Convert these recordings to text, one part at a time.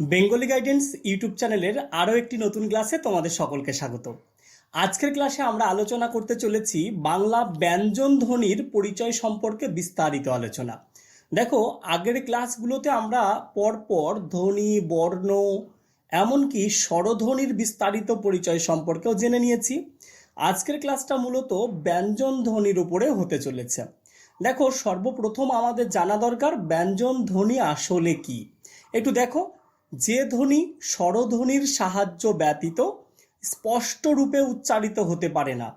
Bengali guidance YouTube চ্যানেলের আরও একটি নতুন ক্লাসে তোমাদের সকলকে স্বাগত। আজকের ক্লাসে আমরা আলোচনা করতে চলেছি বাংলা ব্যঞ্জন ধ্বনির পরিচয় সম্পর্কে বিস্তারিত আলোচনা। দেখো, আগের ক্লাসগুলোতে আমরা পরপর ধ্বনি, বর্ণ, এমনকি স্বরধ্বনির বিস্তারিত পরিচয় সম্পর্কেও জেনে নিয়েছি। আজকের ক্লাসটা মূলত ব্যঞ্জন ধ্বনির উপরে হতে চলেছে। দেখো, সর্বপ্রথম আমাদের জানা দরকার ব্যঞ্জন ধ্বনি আসলে কি। একটু দেখো যে ধ্বনি স্বরধ্বনির সাহায্য ব্যতীত স্পষ্ট রূপে উচ্চারিত হতে পারে না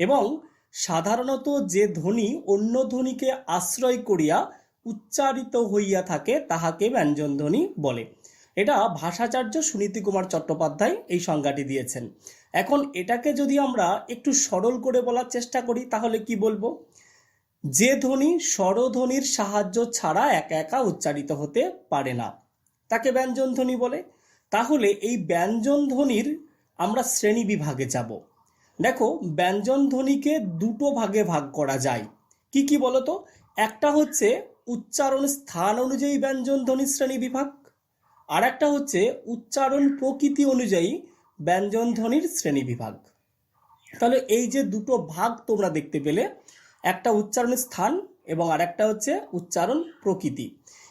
এবং সাধারণত যে ধ্বনি অন্য ধ্বনিকে আশ্রয় করিয়া উচ্চারিত হইয়া থাকে, তাহাকে ব্যঞ্জন ধ্বনি বলে। এটা ভাষাচার্য সুনীতি কুমার চট্টোপাধ্যায় এই সংজ্ঞাটি দিয়েছেন। এখন এটাকে যদি আমরা একটু সরল করে বলার চেষ্টা করি, তাহলে কি বলব? যে ধ্বনি স্বরধ্বনির সাহায্য ছাড়া একা একা উচ্চারিত হতে পারে না। তাকে ব্যঞ্জন ধ্বনি বলে। তাহলে এই ব্যঞ্জন ধ্বনির আমরা শ্রেণি বিভাগে যাব। দেখো ব্যঞ্জন ধ্বনিকে দুটো ভাগে ভাগ করা যায়। কি কি বলতো? একটা হচ্ছে উচ্চারণ স্থান অনুযায়ী ব্যঞ্জন ধ্বনির শ্রেণি বিভাগ আর একটা হচ্ছে উচ্চারণ প্রকৃতি অনুযায়ী ব্যঞ্জন ধ্বনির শ্রেণি বিভাগ। তাহলে এই যে দুটো ভাগ তোমরা দেখতে পেলে, একটা উচ্চারণ স্থান এবং আরেকটা হচ্ছে উচ্চারণ প্রকৃতি।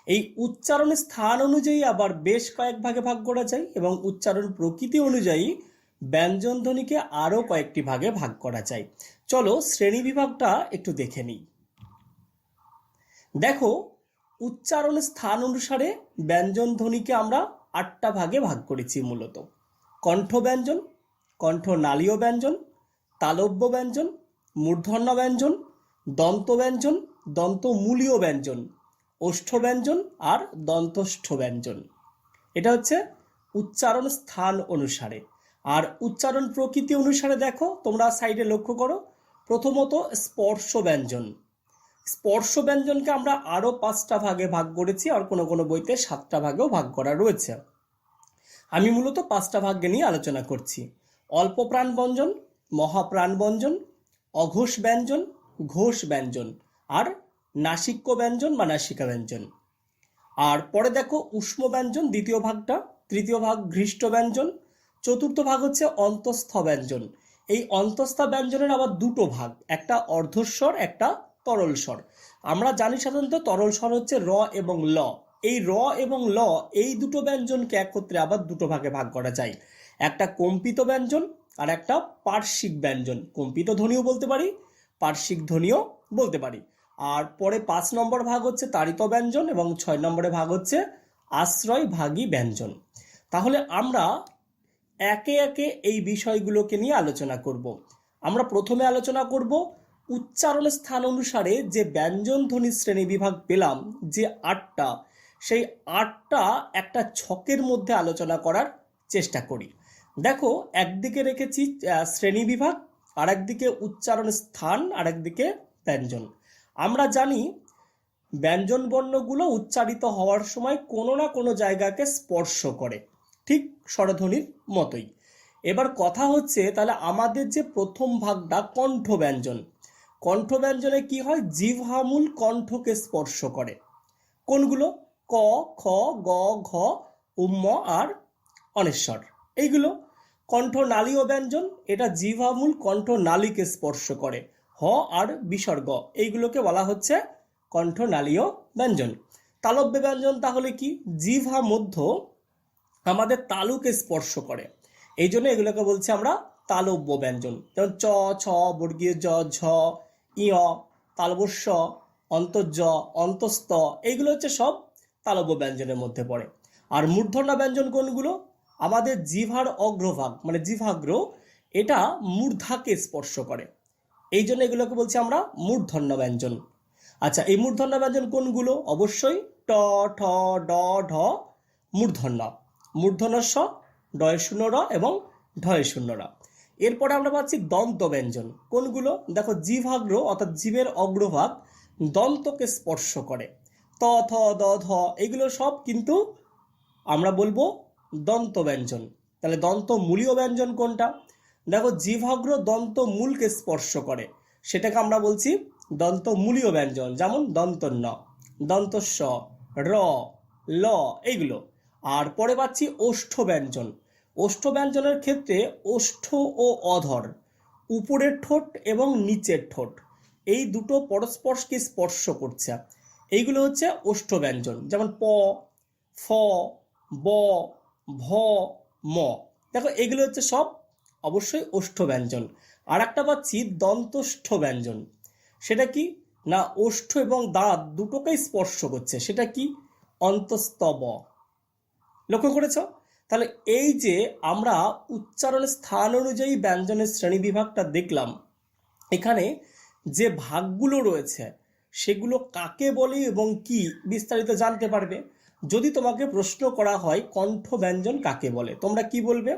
এই উচ্চারণ স্থান অনুযায়ী আবার বেশ কয়েক ভাগে ভাগ করা যায় এবং উচ্চারণ প্রকৃতি অনুযায়ী ব্যঞ্জন ধ্বনিকে আরও কয়েকটি ভাগে ভাগ করা যায়। চলো শ্রেণি বিভাগটা একটু দেখে নিই। দেখো, উচ্চারণ স্থান অনুসারে ব্যঞ্জন ধ্বনিকে আমরা আটটা ভাগে ভাগ করেছি মূলত। কণ্ঠ ব্যঞ্জন, কণ্ঠ নালীয় ব্যঞ্জন, তালব্য ব্যঞ্জন, মূর্ধন্য ব্যঞ্জন, দন্ত ব্যঞ্জন দন্তমূলীয় ব্যঞ্জন। ওষ্ঠ ব্যঞ্জন আর দন্তষ্ঠ ব্যঞ্জন এটা হচ্ছে উচ্চারণ স্থান অনুসারে। আর উচ্চারণ প্রকৃতি অনুসারে দেখো, তোমরা সাইডে লক্ষ্য করো, প্রথমত স্পর্শ ব্যঞ্জন স্পর্শ ব্যঞ্জনকে আমরা আরও পাঁচটা ভাগে ভাগ করেছি, আর কোনো কোনো বইতে সাতটা ভাগেও ভাগ করা রয়েছে। আমি মূলত পাঁচটা ভাগ্যে নিয়ে আলোচনা করছি। অল্প প্রাণ ব্যঞ্জন মহাপ্রাণ ব্যঞ্জন অঘোষ ব্যঞ্জন ঘোষ ব্যঞ্জন আর নাসিক্য ব্যঞ্জন বা নাসিকা ব্যঞ্জন। আর পরে দেখো উষ্ম ব্যঞ্জন, দ্বিতীয় ভাগটা, তৃতীয় ভাগ ঘৃষ্ট ব্যঞ্জন, চতুর্থ ভাগ হচ্ছে অন্তঃস্থ ব্যঞ্জন। এই অন্তঃস্থ ব্যঞ্জনের আবার দুটো ভাগ, একটা অর্ধস্বর একটা তরল স্বর। আমরা জানি সাধারণত তরল স্বর হচ্ছে র এবং ল। এই র এবং ল, এই দুটো ব্যঞ্জনকে একত্রে আবার দুটো ভাগে ভাগ করা যায়। একটা কম্পিত ব্যঞ্জন আর একটা পার্শ্বিক ব্যঞ্জন। কম্পিত ধ্বনিও বলতে পারি, পার্শ্বিক ধ্বনিও বলতে পারি। আর পরে পাঁচ নম্বর ভাগ হচ্ছে তাড়িত ব্যঞ্জন এবং ছয় নম্বরে ভাগ হচ্ছে আশ্রয় ভাগী ব্যঞ্জন। তাহলে আমরা একে একে এই বিষয়গুলোকে নিয়ে আলোচনা করব। আমরা প্রথমে আলোচনা করব উচ্চারণ স্থান অনুসারে যে ব্যঞ্জন ধ্বনি শ্রেণি বিভাগ পেলাম, যে আটটা, সেই আটটা একটা ছকের মধ্যে আলোচনা করার চেষ্টা করি। দেখো, একদিকে রেখেছি শ্রেণি বিভাগ আর একদিকে উচ্চারণ স্থান আর একদিকে ব্যঞ্জন। আমরা জানি ব্যঞ্জন বর্ণগুলো উচ্চারিত হওয়ার সময় কোনো না কোনো জায়গাকে স্পর্শ করে, ঠিক স্বরধ্বনির মতোই। এবার কথা হচ্ছে তাহলে আমাদের যে প্রথম ভাগটা কণ্ঠ ব্যঞ্জন কণ্ঠ ব্যঞ্জনে কি হয়? জিহ্বামূল কণ্ঠকে স্পর্শ করে। কোনগুলো? ক, খ, গ, ঘ উম্ম আর, অনেশ্বর। এইগুলো কণ্ঠ নালীয় ব্যঞ্জন, এটা জিহ্বামূল কণ্ঠ নালীকে স্পর্শ করে। আর বিসর্গ। এইগুলোকে বলা হচ্ছে কণ্ঠ নালীয় ব্যঞ্জন। তালব্য ব্যঞ্জন তাহলে কি? জিহ্বা মধ্য আমাদের তালুকে স্পর্শ করে। এই জন্য এগুলোকে বলছি আমরা তালব্য ব্যঞ্জন। যেমন চ, ছ, বর্গীয় জ, ঝ ইয় তালবস্য অন্তর্জ অন্তস্থ, এইগুলো হচ্ছে সব তালব্য ব্যঞ্জনের মধ্যে পড়ে। আর মূর্ধন্য ব্যঞ্জন কোনগুলো? আমাদের জিভার অগ্রভাগ মানে জিভাগ্র এটা মূর্ধাকে স্পর্শ করে। এই জন্য এগুলোকে বলছি আমরা মূর্ধন্য ব্যঞ্জন। আচ্ছা এই মূর্ধন্য ব্যঞ্জন কোনগুলো? অবশ্যই ট, ঠ, ড, ঢ, মূর্ধন্য। মূর্ধন্য স ডয় শূন্য র এবং ঢয় শূন্য র। এরপরে আমরা পাচ্ছি দন্ত ব্যঞ্জন। কোনগুলো? দেখো, জিভাগ্র অর্থাৎ জীবের অগ্রভাগ দন্তকে স্পর্শ করে। ত, থ, দ, ধ, এগুলো সব কিন্তু আমরা বলব দন্ত ব্যঞ্জন। তাহলে দন্ত মূলীয় ব্যঞ্জন কোনটা? দেখো জিভাগ্র দন্ত মূলকে স্পর্শ করে। সেটাকে আমরা বলছি দন্ত মূলীয় ব্যঞ্জন, যেমন দন্তন্য স র, ল এইগুলো। আর পরে পাচ্ছি ওষ্ঠ ব্যঞ্জন। ওষ্ঠ ব্যঞ্জনের ক্ষেত্রে ওষ্ঠ ও অধর, উপরের ঠোঁট এবং নিচের ঠোঁট, এই দুটো পরস্পরকে স্পর্শ করছে। এইগুলো হচ্ছে ওষ্ঠ ব্যঞ্জন, যেমন প, ফ, ব, ভ, ম। দেখো এগুলো হচ্ছে সব অবশ্যই ওষ্ঠ ব্যঞ্জন আর একটা পাচ্ছি দন্তষ্ঠ ব্যঞ্জন সেটা কি? না, ওষ্ঠ এবং দাঁত দুটোকেই স্পর্শ করছে। সেটা কি? অন্তস্তব। লক্ষ্য করেছ? তাহলে এই যে আমরা উচ্চারণের স্থান অনুযায়ী ব্যঞ্জনের শ্রেণি বিভাগটা দেখলাম, এখানে যে ভাগগুলো রয়েছে, সেগুলো কাকে বলে এবং কি বিস্তারিত জানতে পারবে। যদি তোমাকে প্রশ্ন করা হয় কণ্ঠ ব্যঞ্জন কাকে বলে, তোমরা কি বলবে?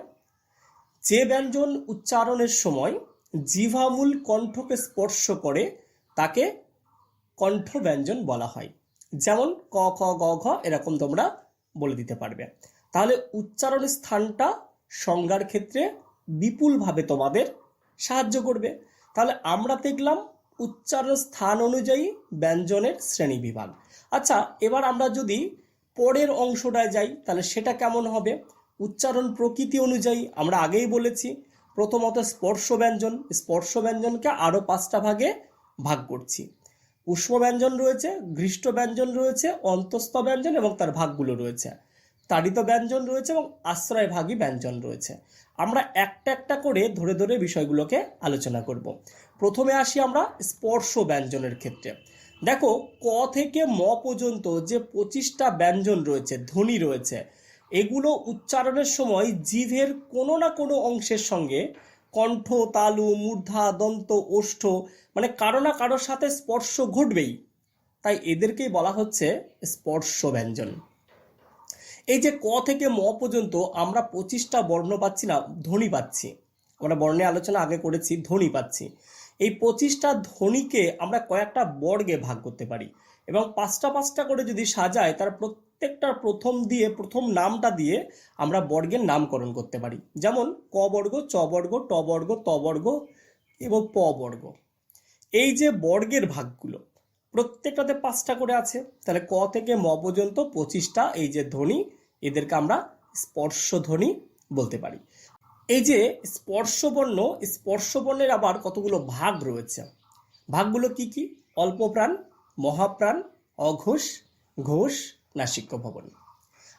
যে ব্যঞ্জন উচ্চারণের সময় জিভামূল কণ্ঠকে স্পর্শ করে, তাকে কণ্ঠ ব্যঞ্জন বলা হয়। যেমন ক, খ, গ, ঘ এরকম তোমরা বলে দিতে পারবে। তাহলে উচ্চারণের স্থানটা সংজ্ঞার ক্ষেত্রে বিপুলভাবে তোমাদের সাহায্য করবে। তাহলে আমরা দেখলাম উচ্চারণ স্থান অনুযায়ী ব্যঞ্জনের শ্রেণি বিভাগ আচ্ছা এবার আমরা যদি পরের অংশটায় যাই, তাহলে সেটা কেমন হবে? উচ্চারণ প্রকৃতি অনুযায়ী আমরা আগেই বলেছি। প্রথমত স্পর্শ ব্যঞ্জন স্পর্শ ব্যঞ্জনকে আরও পাঁচটা ভাগে ভাগ করছি। উষ্ম ব্যঞ্জন রয়েছে ঘৃষ্ট ব্যঞ্জন রয়েছে অন্তস্থ ব্যঞ্জন এবং তার ভাগগুলো রয়েছে। তাড়িত ব্যঞ্জন রয়েছে এবং আশ্রয় আশ্রয়ভাগী ব্যঞ্জন রয়েছে। আমরা একটা একটা করে ধরে ধরে বিষয়গুলোকে আলোচনা করব। প্রথমে আসি আমরা স্পর্শ ব্যঞ্জনের ক্ষেত্রে। দেখো, ক থেকে ম পর্যন্ত যে পঁচিশটা ব্যঞ্জন রয়েছে, ধ্বনি রয়েছে এগুলো উচ্চারণের সময় জিভের কোনো না কোনো অংশের সঙ্গে কণ্ঠ, তালু, মূর্ধা, দন্ত, ওষ্ঠ মানে কারও না কারোর সাথে স্পর্শ ঘটবেই। তাই এদেরকেই বলা হচ্ছে স্পর্শ ব্যঞ্জন এই যে ক থেকে ম পর্যন্ত আমরা পঁচিশটা বর্ণ পাচ্ছি না, ধ্বনি পাচ্ছি। আমরা বর্ণে আলোচনা আগে করেছি, ধ্বনি পাচ্ছি। এই পঁচিশটা ধ্বনিকে আমরা কয়েকটা বর্গে ভাগ করতে পারি। এবং পাঁচটা পাঁচটা করে যদি সাজায়, তার প্রত্যেকটার প্রথম দিয়ে, প্রথম নামটা দিয়ে আমরা বর্গের নামকরণ করতে পারি। যেমন ক বর্গ, চ বর্গ, ট বর্গ, ত বর্গ এবং প বর্গ। এই যে বর্গের ভাগগুলো, প্রত্যেকটাতে পাঁচটা করে আছে। তাহলে ক থেকে ম পর্যন্ত পঁচিশটা এই যে ধ্বনি, এদেরকে আমরা স্পর্শ ধ্বনি বলতে পারি। এই যে স্পর্শবর্ণ, স্পর্শবর্ণের আবার কতগুলো ভাগ রয়েছে? ভাগগুলো কি কি? অল্প প্রাণ মহাপ্রাণ, অঘোষ, ঘোষ নাসিক্য ভবন।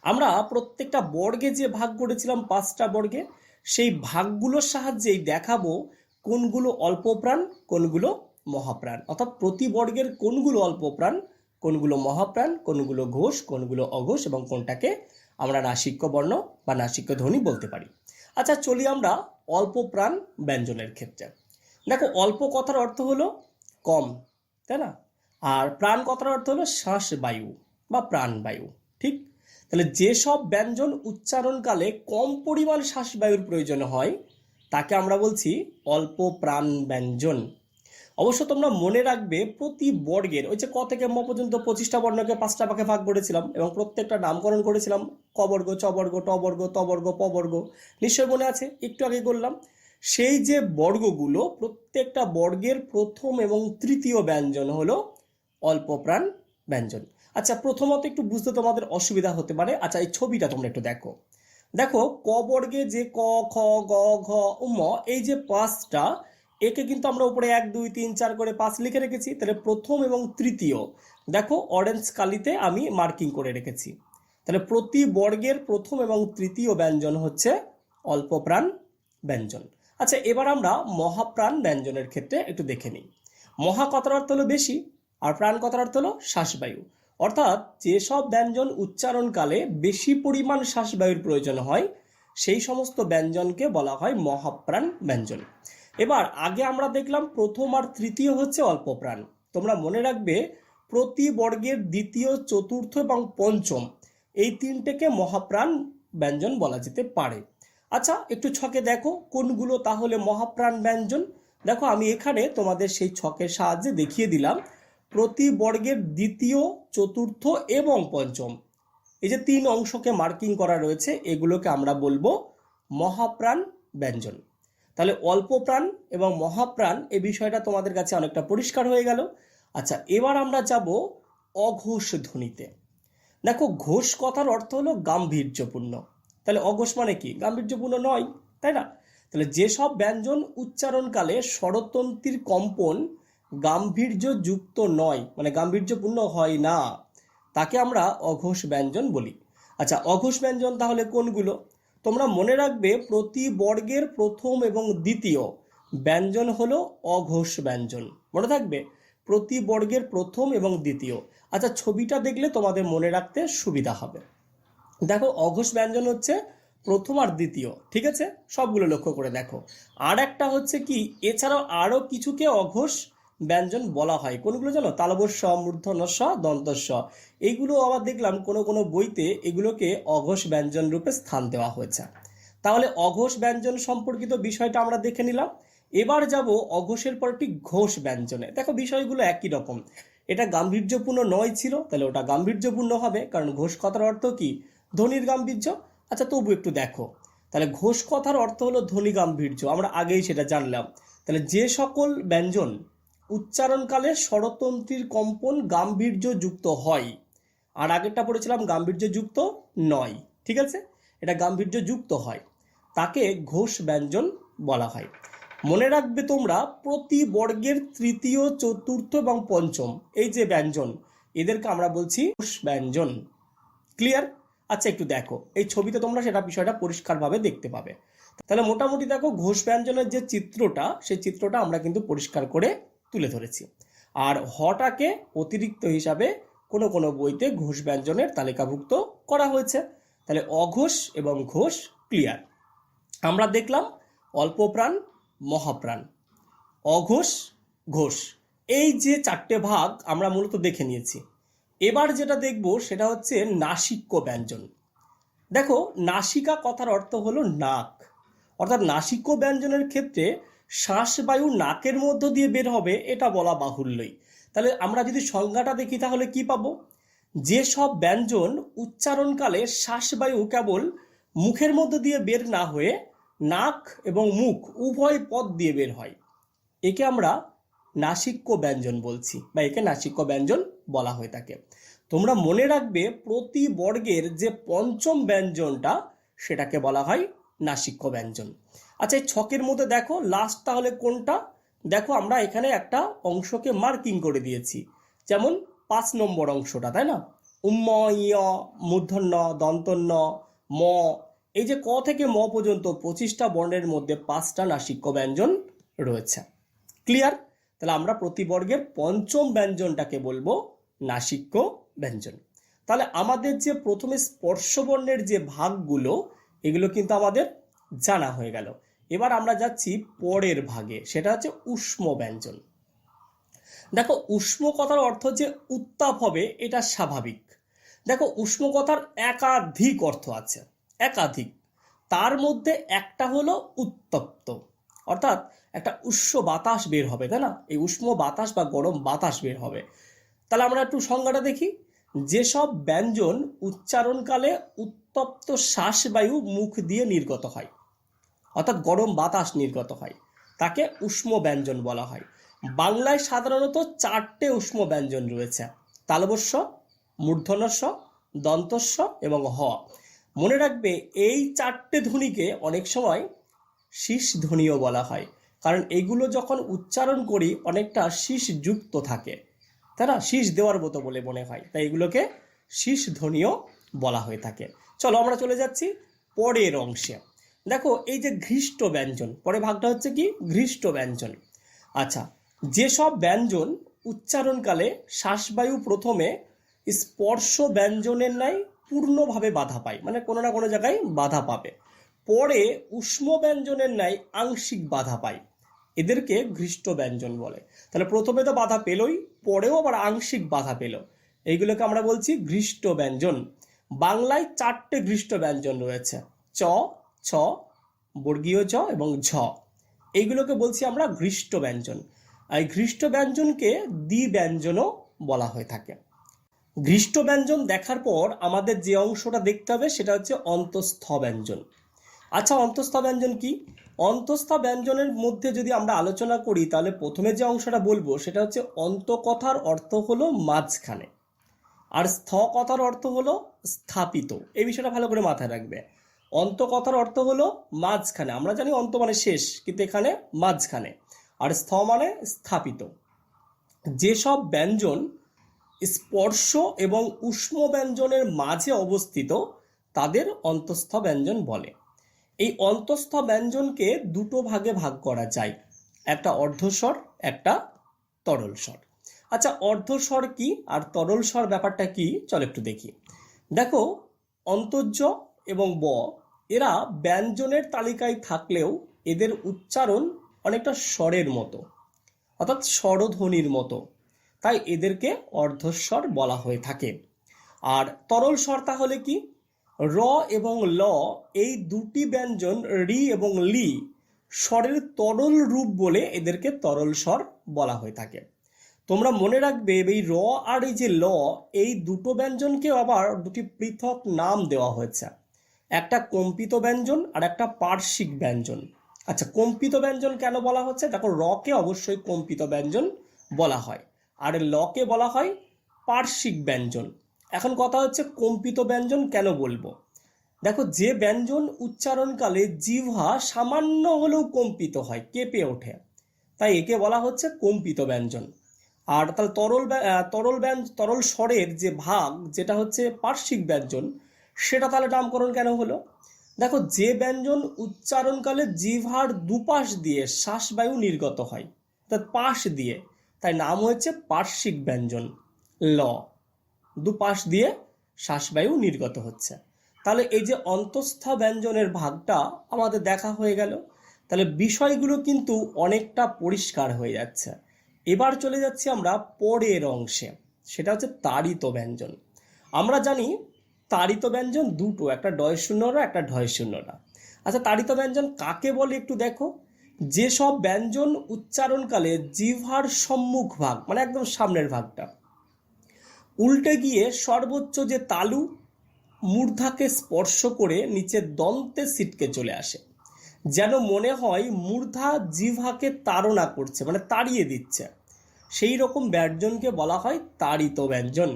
আমরা প্রত্যেকটা বর্গে যে ভাগ করেছিলাম পাঁচটা বর্গে, সেই ভাগগুলোর সাহায্যেই দেখাবো কোনগুলো অল্প প্রাণ কোনগুলো মহাপ্রাণ। অর্থাৎ প্রতি বর্গের কোনগুলো অল্প প্রাণ কোনগুলো মহাপ্রাণ, কোনগুলো ঘোষ, কোনগুলো অঘোষ এবং কোনটাকে আমরা নাসিক্য বর্ণ বা নাসিক্য ধ্বনি বলতে পারি। আচ্ছা চলি আমরা অল্প প্রাণ ব্যঞ্জনের ক্ষেত্রে। দেখো, অল্প কথার অর্থ হলো কম, তাই না? আর প্রাণ কথার অর্থ হলো শ্বাস বায়ু বা প্রাণবায়ু, ঠিক? তাহলে যেসব ব্যঞ্জন উচ্চারণকালে কম পরিমাণ শ্বাসবায়ুর প্রয়োজন হয়, তাকে আমরা বলছি অল্প প্রাণ ব্যঞ্জন। অবশ্য তোমরা মনে রাখবে প্রতি বর্গের, ওই যে ক থেকে ম পর্যন্ত পঁচিশটা বর্ণকে পাঁচটা ভাগে ভাগ করেছিলাম এবং প্রত্যেকটা নামকরণ করেছিলাম, ক বর্গ, চ বর্গ, ট বর্গ, ত বর্গ, প বর্গ নিশ্চয় মনে আছে? একটু আগে করলাম। সেই যে বর্গগুলো প্রত্যেকটা বর্গের প্রথম এবং তৃতীয় ব্যঞ্জন হলো অল্প প্রাণ ব্যঞ্জন। আচ্ছা প্রথমত একটু বুঝতে তোমাদের অসুবিধা হতে পারে। আচ্ছা এই ছবিটা তোমরা একটু দেখো। দেখো, ক বর্গে যে ক, খ, গ, ঘ ও ম, এই যে পাঁচটা, একে কিন্তু আমরা উপরে এক, দুই, তিন, চার করে পাঁচ লিখে রেখেছি। তাহলে প্রথম এবং তৃতীয়, দেখো অরেঞ্জ কালিতে আমি মার্কিং করে রেখেছি। তাহলে প্রতি বর্গের প্রথম এবং তৃতীয় ব্যঞ্জন হচ্ছে অল্প প্রাণ ব্যঞ্জন। আচ্ছা এবার আমরা মহাপ্রাণ ব্যঞ্জনের ক্ষেত্রে একটু দেখে নিই। মহা কথার অর্থ হলো বেশি, আর প্রাণ কথার অর্থ হলো শ্বাসবায়ু। অর্থাৎ যেসব ব্যঞ্জন উচ্চারণকালে বেশি পরিমাণ শ্বাসবায়ুর প্রয়োজন হয়, সেই সমস্ত ব্যঞ্জনকে বলা হয় মহাপ্রাণ ব্যঞ্জন। এবার আগে আমরা দেখলাম প্রথম আর তৃতীয় হচ্ছে অল্প প্রাণ তোমরা মনে রাখবে, প্রতি বর্গের দ্বিতীয়, চতুর্থ এবং পঞ্চম এই তিনটেকে মহাপ্রাণ ব্যঞ্জন বলা যেতে পারে। আচ্ছা একটু ছকে দেখো, কোনগুলো তাহলে মহাপ্রাণ ব্যঞ্জন? দেখো, আমি এখানে তোমাদের সেই ছকের সাহায্যে দেখিয়ে দিলাম। প্রতি বর্গের দ্বিতীয়, চতুর্থ এবং পঞ্চম। এই যে তিন অংশকে মার্কিং করা রয়েছে, এগুলোকে আমরা বলব মহাপ্রাণ ব্যঞ্জন। তাহলে অল্প প্রাণ এবং মহাপ্রাণ, এই বিষয়টা তোমাদের কাছে অনেকটা পরিষ্কার হয়ে গেল। আচ্ছা এবার আমরা যাব অঘোষ ধ্বনিতে। দেখো, ঘোষ কথার অর্থ হলো গাম্ভীর্যপূর্ণ। তাহলে অঘোষ মানে কি? গাম্ভীর্যপূর্ণ নয়, তাই না? তাহলে যেসব ব্যঞ্জন উচ্চারণকালে স্বরতন্ত্রীর কম্পন গাম্ভীর্যযুক্ত নয় মানে গাম্ভীর্যপূর্ণ হয় না, তাকে আমরা অঘোষ ব্যঞ্জন বলি। আচ্ছা অঘোষ ব্যঞ্জন তাহলে কোনগুলো? তোমরা মনে রাখবে প্রতি বর্গের প্রথম এবং দ্বিতীয় ব্যঞ্জন হলো অঘোষ ব্যঞ্জন। মনে থাকবে? প্রতি বর্গের প্রথম এবং দ্বিতীয়। আচ্ছা ছবিটা দেখলে তোমাদের মনে রাখতে সুবিধা হবে। দেখো, অঘোষ ব্যঞ্জন হচ্ছে প্রথম আর দ্বিতীয়, ঠিক আছে? সবগুলো লক্ষ্য করে দেখো। আর একটা হচ্ছে কি, এছাড়াও আরও কিছুকে অঘোষ ব্যঞ্জন বলা হয়। কোনগুলো জানো? তালবস্য মূর্ধনস্ব দন্তস্ব এইগুলো আবার দেখলাম কোনো কোনো বইতে এগুলোকে অঘোষ ব্যঞ্জন রূপে স্থান দেওয়া হয়েছে। তাহলে অঘোষ ব্যঞ্জন সম্পর্কিত বিষয়টা আমরা দেখে নিলাম। এবার যাব অঘোষের পর একটি ঘোষ ব্যঞ্জনে। দেখো বিষয়গুলো একই রকম। এটা গাম্ভীর্যপূর্ণ নয় ছিল, তাহলে ওটা গাম্ভীর্যপূর্ণ হবে। কারণ ঘোষ কথার অর্থ কি? ধ্বনির গাম্ভীর্য। আচ্ছা তবু একটু দেখো। তাহলে ঘোষ কথার অর্থ হলো ধ্বনি গাম্ভীর্য। আমরা আগেই সেটা জানলাম। তাহলে যে সকল ব্যঞ্জন উচ্চারণকালে স্বরতন্ত্রীর কম্পন গাম্ভীর্য যুক্ত হয়। আর আগেরটা পড়েছিলাম, গাম্ভীর্যযুক্ত নয়। ঠিক আছে? এটা গাম্ভীর্যযুক্ত হয়। তাকে ঘোষ ব্যঞ্জন বলা হয়। মনে রাখবে তোমরা, প্রতি বর্গের তৃতীয়, চতুর্থ এবং পঞ্চম, এই যে ব্যঞ্জন, এদেরকে আমরা বলছি ঘোষ ব্যঞ্জন। ক্লিয়ার আচ্ছা একটু দেখো। এই ছবিতে তোমরা সেটা বিষয়টা পরিষ্কারভাবে দেখতে পাবে। তাহলে মোটামুটি দেখো, ঘোষ ব্যঞ্জনের যে চিত্রটা, সেই চিত্রটা আমরা কিন্তু পরিষ্কার করে তুলে ধরেছি। আর হটাকে অতিরিক্ত হিসাবে কোনো কোনো বইতে ঘোষ ব্যঞ্জনের তালিকাভুক্ত করা হয়েছে। তাহলে অঘোষ এবং ঘোষ ক্লিয়ার। আমরা দেখলাম অল্প প্রাণ মহাপ্রাণ। অঘোষ, ঘোষ। এই যে চারটে ভাগ আমরা মূলত দেখে নিয়েছি। এবার যেটা দেখব সেটা হচ্ছে নাসিক্য ব্যঞ্জন। দেখো, নাসিকা কথার অর্থ হলো নাক। অর্থাৎ নাসিক্য ব্যঞ্জনের ক্ষেত্রে শ্বাসবায়ু নাকের মধ্য দিয়ে বের হবে, এটা বলা বাহুল্যই। তাহলে আমরা যদি সংজ্ঞাটা দেখি, তাহলে কি পাবো? যেসব ব্যঞ্জন উচ্চারণকালে শ্বাসবায়ু কেবল মুখের মধ্য দিয়ে বের না হয়ে নাক এবং মুখ উভয় পথ দিয়ে বের হয়। একে আমরা নাসিক্য ব্যঞ্জন বলছি, বা একে নাসিক্য ব্যঞ্জন বলা হয়ে থাকে। তোমরা মনে রাখবে, প্রতি বর্গের যে পঞ্চম ব্যঞ্জনটা, সেটাকে বলা হয় নাসিক্য ব্যঞ্জন। আচ্ছা এই ছকের মধ্যে দেখো লাস্ট তাহলে কোনটা? দেখো, আমরা এখানে একটা অংশকে মার্কিং করে দিয়েছি। যেমন পাঁচ নম্বর অংশটা, তাই না? উম্ম ইয় মূর্ধন্য, দন্তন্য, ম। এই যে ক থেকে ম পর্যন্ত পঁচিশটা বর্ণের মধ্যে পাঁচটা নাসিক্য ব্যঞ্জন রয়েছে। ক্লিয়ার তাহলে আমরা প্রতি বর্গের পঞ্চম ব্যঞ্জনটাকে বলব নাসিক্য ব্যঞ্জন। তাহলে আমাদের যে প্রথমে স্পর্শবর্ণের যে ভাগগুলো, এগুলো কিন্তু আমাদের জানা হয়ে গেল। এবার আমরা যাচ্ছি পরের ভাগে, সেটা হচ্ছে উষ্ম ব্যঞ্জন। দেখো উষ্ম কথার অর্থ যে উত্তাপ হবে, এটা স্বাভাবিক। দেখো উষ্ম কথার একাধিক অর্থ আছে, একাধিক। তার মধ্যে একটা হলো উত্তপ্ত, অর্থাৎ একটা উষ্ণ বাতাস বের হবে, তাই না? এই উষ্ণ বাতাস বা গরম বাতাস বের হবে। তাহলে আমরা একটু সংজ্ঞাটা দেখি। যেসব ব্যঞ্জন উচ্চারণকালে উত্তপ্ত শ্বাসবায়ু মুখ দিয়ে নির্গত হয় অর্থাৎ গরম বাতাস নির্গত হয়। তাকে উষ্ম ব্যঞ্জন বলা হয়। বাংলায় সাধারণত চারটে উষ্ম ব্যঞ্জন রয়েছে। তালবস্য মূর্ধনস্ব দন্তস্ব এবং হ। মনে রাখবে, এই চারটে ধ্বনিকে অনেক সময় শীষ ধ্বনিও বলা হয়। কারণ এগুলো যখন উচ্চারণ করি, অনেকটা শীষ যুক্ত থাকে। তাই না? শীষ দেওয়ার মতো বলে মনে হয়। তাই এগুলোকে শীষ ধ্বনিও বলা হয়ে থাকে। চলো আমরা চলে যাচ্ছি পরের অংশে। দেখো, এই যে ঘৃষ্ট ব্যঞ্জন পরে ভাগটা হচ্ছে কি? ঘৃষ্ট ব্যঞ্জন। আচ্ছা যেসব ব্যঞ্জন উচ্চারণকালে শ্বাসবায়ু প্রথমে স্পর্শ ব্যঞ্জনের ন্যায় পূর্ণভাবে বাধা পায় মানে কোনো না কোনো জায়গায় বাধা পাবে। পরে উষ্ম ব্যঞ্জনের ন্যায় আংশিক বাধা পায়। এদেরকে ঘৃষ্ট ব্যঞ্জন বলে। তাহলে প্রথমে তো বাধা পেলই, পরেও আবার আংশিক বাধা পেল। এইগুলোকে আমরা বলছি ঘৃষ্ট ব্যঞ্জন। বাংলায় চারটে ঘৃষ্ট ব্যঞ্জন রয়েছে। চ ছ, বর্গীয় চ এবং ঝ। এইগুলোকে বলছি আমরা ঘৃষ্ট ব্যঞ্জন। আর ঘৃষ্ট ব্যঞ্জনকে দ্বি ব্যঞ্জনও বলা হয়ে থাকে। ঘৃষ্ট ব্যঞ্জন দেখার পর আমাদের যে অংশটা দেখতে হবে সেটা হচ্ছে অন্তঃস্থ ব্যঞ্জন। আচ্ছা অন্তঃস্থ ব্যঞ্জন কি? অন্তঃস্থ ব্যঞ্জনের মধ্যে যদি আমরা আলোচনা করি, তাহলে প্রথমে যে অংশটা বলব সেটা হচ্ছে অন্তকথার অর্থ হলো মাঝখানে। আর স্থ কথার অর্থ হলো স্থাপিত। এই বিষয়টা ভালো করে মাথায় রাখবে। অন্ত কথার অর্থ হলো মাঝখানে। আমরা জানি অন্ত মানে শেষ, কিন্তু এখানে মাঝখানে। আর স্থ মানে স্থাপিত। যেসব ব্যঞ্জন স্পর্শ এবং উষ্ম ব্যঞ্জনের মাঝে অবস্থিত, তাদের অন্তঃস্থ ব্যঞ্জন বলে। এই অন্তঃস্থ ব্যঞ্জনকে দুটো ভাগে ভাগ করা যায়। একটা অর্ধস্বর, একটা তরল স্বর আচ্ছা অর্ধস্বর কি আর তরল স্বর ব্যাপারটা কি? চল একটু দেখি। দেখো, অন্তর্য এবং ব এরা ব্যঞ্জনের তালিকায় থাকলেও এদের উচ্চারণ অনেকটা স্বরের মতো, অর্থাৎ স্বরধ্বনির মতো। তাই এদেরকে অর্ধস্বর বলা হয়ে থাকে। আর তরল স্বর তাহলে কি? র এবং ল এই দুটি ব্যঞ্জন রি এবং লি স্বরের তরল রূপ বলে এদেরকে তরল স্বর বলা হয়ে থাকে। তোমরা মনে রাখবে এই র আর এই যে ল, এই দুটো ব্যঞ্জনকে আবার দুটি পৃথক নাম দেওয়া হয়েছে। একটা কম্পিত ব্যঞ্জন আর একটা পার্শ্বিক ব্যঞ্জন। আচ্ছা কম্পিত ব্যঞ্জন কেন বলা হচ্ছে? দেখো রকে অবশ্যই কম্পিত ব্যঞ্জন বলা হয়। আর লকে বলা হয় পার্শ্বিক ব্যঞ্জন। এখন কথা হচ্ছে কম্পিত ব্যঞ্জন কেন বলব? দেখো, যে ব্যঞ্জন উচ্চারণকালে জিহ্বা সামান্য হলেও কম্পিত হয়, কেঁপে ওঠে। তাই একে বলা হচ্ছে কম্পিত ব্যঞ্জন। আর তাহলে তরল তরল ব্যঞ্জ, তরল স্বরের যে ভাগ, যেটা হচ্ছে পার্শ্বিক ব্যঞ্জন সেটা তাহলে নামকরণ কেন হলো? দেখো, যে ব্যঞ্জন উচ্চারণকালে জিভার দুপাশ দিয়ে শ্বাসবায়ু নির্গত হয়, অর্থাৎ পাশ দিয়ে তাই নাম হয়েছে পার্শ্বিক ব্যঞ্জন, ল। দুপাশ দিয়ে শ্বাসবায়ু নির্গত হচ্ছে। তাহলে এই যে অন্তঃস্থ ব্যঞ্জনের ভাগটা আমাদের দেখা হয়ে গেল, তাহলে বিষয়গুলো কিন্তু অনেকটা পরিষ্কার হয়ে যাচ্ছে। এবার চলে যাচ্ছি আমরা পরের অংশে, সেটা হচ্ছে তাড়িত ব্যঞ্জন। আমরা জানি তাড়িত ব্যঞ্জন দুটো, একটা ডয় শূন্যরা একটা ঢয় শূন্যরা আচ্ছা তাড়িত ব্যঞ্জন কাকে বলে একটু দেখো। যেসব ব্যঞ্জন উচ্চারণকালে জিভার সম্মুখ ভাগ মানে একদম সামনের ভাগটা, উল্টে গিয়ে সর্বোচ্চ যে তালু, মূর্ধাকে স্পর্শ করে নিচে দন্তে সিটকে চলে আসে। যেন মনে হয় মূর্ধা জিভাকে তাড়না করছে মানে তাড়িয়ে দিচ্ছে। সেই রকম ব্যঞ্জনকে বলা হয় তাড়িত ব্যঞ্জন।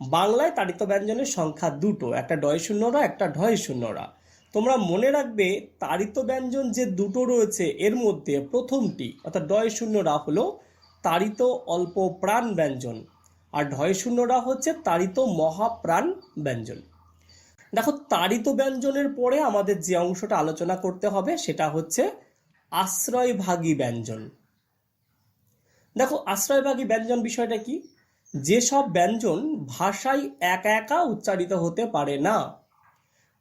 বাংলায় তাড়িত ব্যঞ্জনের সংখ্যা দুটো, একটা ডয় শূন্যরা, একটা ঢয় শূন্যরা। তোমরা মনে রাখবে, তাড়িত ব্যঞ্জন যে দুটো রয়েছে, এর মধ্যে প্রথমটি, অর্থাৎ ডয় শূন্যরা হলো তাড়িত অল্প প্রাণ ব্যঞ্জন, আর ঢয় শূন্যরা হচ্ছে তাড়িত মহাপ্রাণ ব্যঞ্জন। দেখো, তাড়িত ব্যঞ্জনের পরে আমাদের যে অংশটা আলোচনা করতে হবে, সেটা হচ্ছে আশ্রয়ভাগী ব্যঞ্জন। দেখো, আশ্রয়ভাগী ব্যঞ্জন বিষয়টা কি? যেসব ব্যঞ্জন ভাষায় একা একা উচ্চারিত হতে পারে না।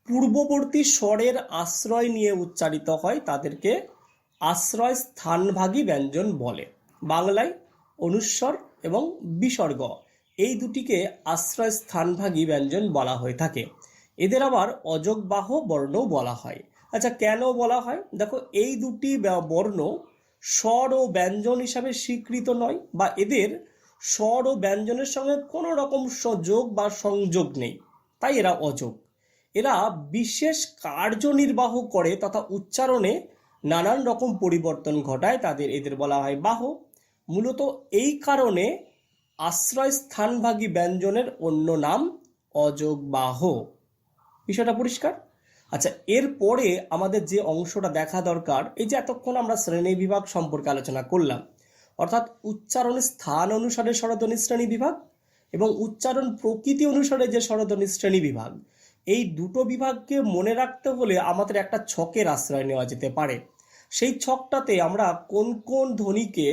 পূর্ববর্তী স্বরের আশ্রয় নিয়ে উচ্চারিত হয় তাদেরকে আশ্রয় স্থানভাগী ব্যঞ্জন বলে। বাংলায় অনুস্বর এবং বিসর্গ এই দুটিকে আশ্রয় স্থানভাগী ব্যঞ্জন বলা হয়ে থাকে। এদের আবার অযোগবাহ বর্ণ বলা হয়। আচ্ছা কেন বলা হয়? দেখো, এই দুটি বর্ণ স্বর ও ব্যঞ্জন হিসাবে স্বীকৃত নয় বা এদের স্বর ও ব্যঞ্জনের সঙ্গে কোনো রকম যোগ বা সংযোগ নেই। তাই এরা অযোগ। এরা বিশেষ কার্যনির্বাহ করে তথা উচ্চারণে নানান রকম পরিবর্তন ঘটায় তাদের এদের বলা হয় বাহ। মূলত এই কারণে আশ্রয় স্থানভাগী ব্যঞ্জনের অন্য নাম অযোগ বাহ। বিষয়টা পরিষ্কার? আচ্ছা এরপরে আমাদের যে অংশটা দেখা দরকার, এই যে এতক্ষণ আমরা শ্রেণি বিভাগ সম্পর্কে আলোচনা করলাম অর্থাৎ উচ্চারণের স্থান অনুসারে স্বরধ্বনি শ্রেণি বিভাগ এবং উচ্চারণ প্রকৃতি অনুসারে যে স্বরধ্বনি শ্রেণি বিভাগ। এই দুটো বিভাগকে মনে রাখতে হলে আমাদের একটা ছকের আশ্রয় নেওয়া যেতে পারে। সেই ছকটাতে আমরা কোন কোন ধ্বনিকে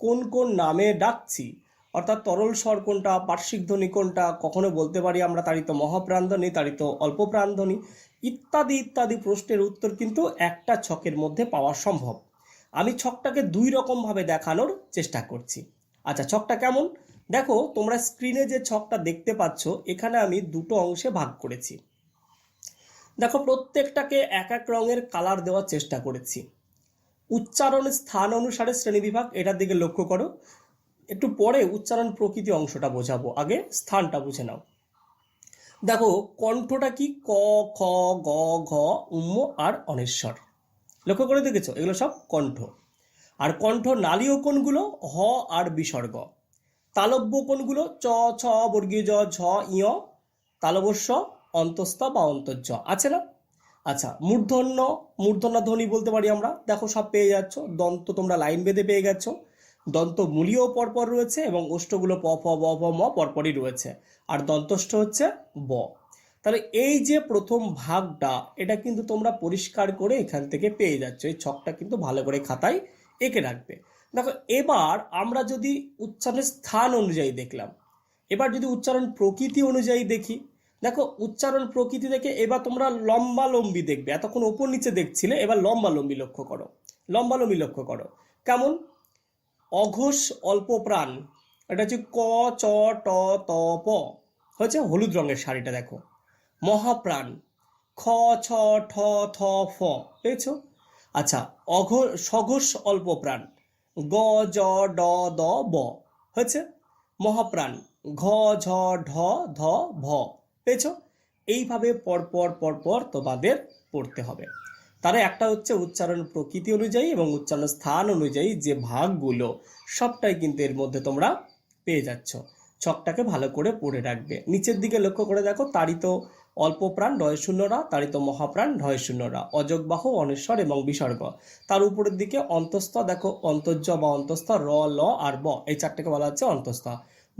কোন কোন নামে ডাকছি, অর্থাৎ তরল স্বর কোনটা, পার্শ্বিক ধ্বনি কোনটা, কখনো বলতে পারি আমরা তাড়িত মহাপ্রাণধ্বনি, তাড়িত অল্প প্রাণধ্বনি ইত্যাদি ইত্যাদি প্রশ্নের উত্তর কিন্তু একটা ছকের মধ্যে পাওয়া সম্ভব। আমি ছকটাকে দুই রকম ভাবে দেখানোর চেষ্টা করছি। আচ্ছা ছকটা কেমন? দেখো, তোমরা স্ক্রিনে যে ছকটা দেখতে পাচ্ছ, এখানে আমি দুটো অংশে ভাগ করেছি। দেখো, প্রত্যেকটাকে এক এক রঙের কালার দেওয়ার চেষ্টা করেছি। উচ্চারণ স্থান অনুসারে শ্রেণীবিভাগ, এটার দিকে লক্ষ্য করো। একটু পরে উচ্চারণ প্রকৃতি অংশটা বোঝাবো। আগে স্থানটা বুঝে নাও। দেখো, কণ্ঠটা কি ক, খ, গ, ঘ, উম্ম আর অনেশ্বর। লক্ষ্য করে দেখেছ? এগুলো সব কণ্ঠ। আর কণ্ঠ নালীয় কোনগুলো হ আর বিসর্গ। তালব্য কোনগুলো চ, ছ, বর্গীয় জ, ঝ ইয় তালবস্য অন্তস্থ বা অন্তর্য। আছে না? আচ্ছা মূর্ধন্য মূর্ধন্য ধ্বনি বলতে পারি আমরা। দেখো, সব পেয়ে যাচ্ছ। দন্ত তোমরা লাইন বেঁধে পেয়ে গেছো। দন্ত মূলীয় পরপর রয়েছে এবং ওষ্ঠগুলো প, ফ, ব ভ ম পরপরই রয়েছে। আর দন্তষ্ঠ হচ্ছে ব। তাহলে এই যে প্রথম ভাগটা, এটা কিন্তু তোমরা পরিষ্কার করে এখান থেকে পেয়ে যাচ্ছ। এই ছকটা কিন্তু ভালো করে খাতায় এঁকে রাখবে। দেখো, এবার আমরা যদি উচ্চারণের স্থান অনুযায়ী দেখলাম, এবার যদি উচ্চারণ প্রকৃতি অনুযায়ী দেখি, দেখো, উচ্চারণ প্রকৃতি দেখে এবার তোমরা লম্বা লম্বি দেখবে। এতক্ষণ ওপর নিচে দেখছিলে, এবার লম্বা লম্বি লক্ষ্য করো। লম্বা লম্বি লক্ষ্য করো। কেমন? অঘোষ অল্প প্রাণ। এটা হচ্ছে ক, চ, ট, ত, প। হয়েছে হলুদ রঙের শাড়িটা, দেখো। মহাপ্রাণ। খ, ছ, ঠ, থ, ফ, পেয়েছ? আচ্ছা অঘ সঘোষ অল্প প্রাণ গ, জ, ড, দ, ব, হয়েছে? মহাপ্রাণ। ঘ, ঝ, ঢ, ধ, ভ, পেয়েছ? এইভাবে পরপর পরপর তোমাদের পড়তে হবে। তারা একটা হচ্ছে উচ্চারণ প্রকৃতি অনুযায়ী এবং উচ্চারণ স্থান অনুযায়ী যে ভাগগুলো, সবটাই কিন্তু এর মধ্যে তোমরা পেয়ে যাচ্ছ। ছকটাকে ভালো করে পড়ে রাখবে। নিচের দিকে লক্ষ্য করে দেখো তারিত অল্প প্রাণ ডয় শূন্যরা তারিত মহাপ্রাণ ঢয় শূন্যরা, অযোগবাহ, অনেশ্বর এবং বিসর্গ। তার উপরের দিকে অন্তস্থ, দেখো, অন্তর্য বা অন্তস্থ, র, ল আর ব, এই চারটাকে বলা হচ্ছে অন্তস্থ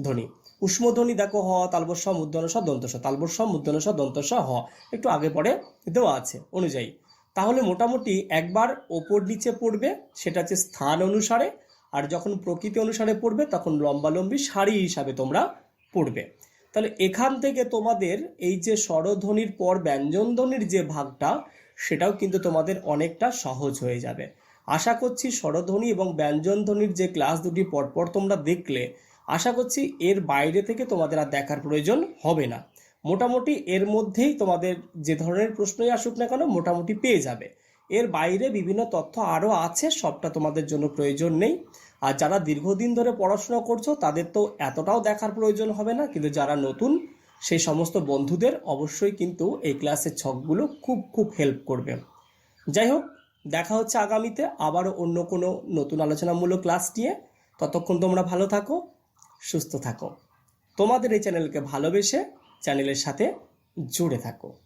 ধ্বনি। উষ্মধ্বনি, দেখো, হ তালবস্য মুদ্রণস দন্তস তালবস্য মুদ্রণস দন্তস হ, একটু আগে পরে দেওয়া আছে, অনুযায়ী। তাহলে মোটামুটি একবার ওপর নিচে পড়বে, সেটা হচ্ছে স্থান অনুসারে, আর যখন প্রকৃতি অনুসারে পড়বে, তখন লম্বালম্বি সারি হিসাবে তোমরা পড়বে। তাহলে এখান থেকে তোমাদের এই যে স্বরধ্বনির পর ব্যঞ্জনধ্বনির যে ভাগটা, সেটাও কিন্তু তোমাদের অনেকটা সহজ হয়ে যাবে। আশা করছি স্বরধ্বনি এবং ব্যঞ্জনধ্বনির যে ক্লাস দুটি পরপর তোমরা দেখলে, আশা করছি এর বাইরে থেকে তোমাদের আর দেখার প্রয়োজন হবে না। মোটামুটি এর মধ্যেই তোমাদের যে ধরনের প্রশ্নই আসুক না কেন, মোটামুটি পেয়ে যাবে। এর বাইরে বিভিন্ন তথ্য আরও আছে, সবটা তোমাদের জন্য প্রয়োজন নেই। আর যারা দীর্ঘদিন ধরে পড়াশোনা করছ, তাদের তো এতটাও দেখার প্রয়োজন হবে না। কিন্তু যারা নতুন, সেই সমস্ত বন্ধুদের অবশ্যই কিন্তু এই ক্লাসের ছকগুলো খুব খুব হেল্প করবে। যাই হোক, দেখা হচ্ছে আগামীতে আবারও অন্য কোনো নতুন আলোচনামূলক ক্লাস নিয়ে। ততক্ষণ তোমরা ভালো থাকো, সুস্থ থাকো। তোমাদের এই চ্যানেলকে ভালোবেসে চ্যানেলের সাথে জুড়ে থাকো।